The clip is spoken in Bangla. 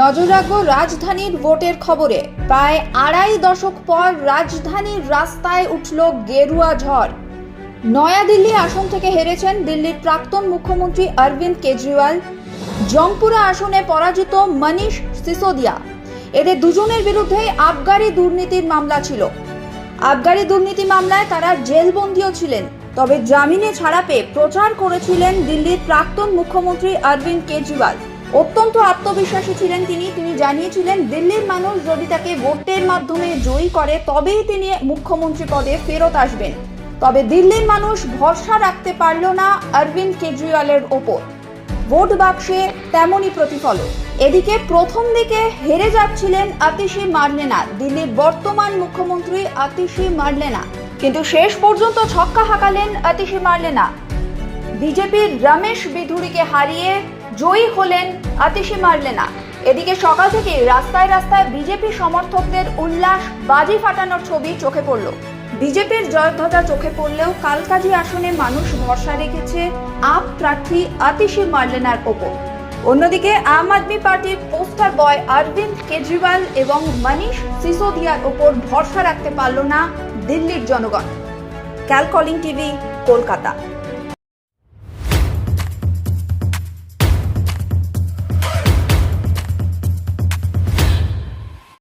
নজর রাখব রাজধানীর ভোটের খবরে। প্রায় আড়াই দশক পর রাজধানীর রাস্তায় উঠল গেরুয়া ঝড়। নয়াদিল্লি আসন থেকে হেরেছেন দিল্লির প্রাক্তন মুখ্যমন্ত্রী অরবিন্দ কেজরিওয়াল। জংপুরা আসনে পরাজিত মনীষ সিসোদিয়া। এদের দুজনের বিরুদ্ধে আবগারি দুর্নীতির মামলা ছিল। আবগারি দুর্নীতি মামলায় তারা জেলবন্দিও ছিলেন। তবে জামিনে ছাড়া পেয়ে প্রচার করেছিলেন দিল্লির প্রাক্তন মুখ্যমন্ত্রী অরবিন্দ কেজরিওয়াল। অত্যন্ত আত্মবিশ্বাসী ছিলেন তিনি। তিনি জানিয়েছিলেন, দিল্লির মানুষ যদি তাকে ভোটের মাধ্যমে জয়ী করে, তবেই তিনি মুখ্যমন্ত্রী পদে ফেরত আসবেন। তবে দিল্লির মানুষ ভরসা রাখতে পারল না অরবিন্দ কেজরিওয়ালের ওপর। ভোট বাক্সে তেমনই প্রতিফলন। এদিকে প্রথম দিকে হেরে যাচ্ছিলেন আতিশি মার্লেনা। দিল্লির বর্তমান মুখ্যমন্ত্রী আতিশি মার্লেনা। কিন্তু শেষ পর্যন্ত ছক্কা হাঁকালেন আতিশি মার্লেনা। বিজেপির রমেশ বিধুরিকে হারিয়ে জয়ী হলেন, আতিশি মার্লেনা এদিকে সকাল থেকে রাস্তায় রাস্তায় বিজেপি সমর্থকদের উল্লাস, বাজি ফাটানোর ছবি চোখে পড়ল। বিজেপির জয়ধ্বজা চোখে পড়লেও কালকাজি আসনে মানুষ ভরসা রেখেছে, আপ প্রার্থী আতিশি মার্লেনার ওপর। অন্যদিকে আম আদমি পার্টির পোস্টার বয় অরবিন্দ কেজরিওয়াল এবং মনীষ সিসোদিয়ার ওপর ভরসা রাখতে পারল না দিল্লির জনগণ। ক্যালকলিং টিভি, কলকাতা।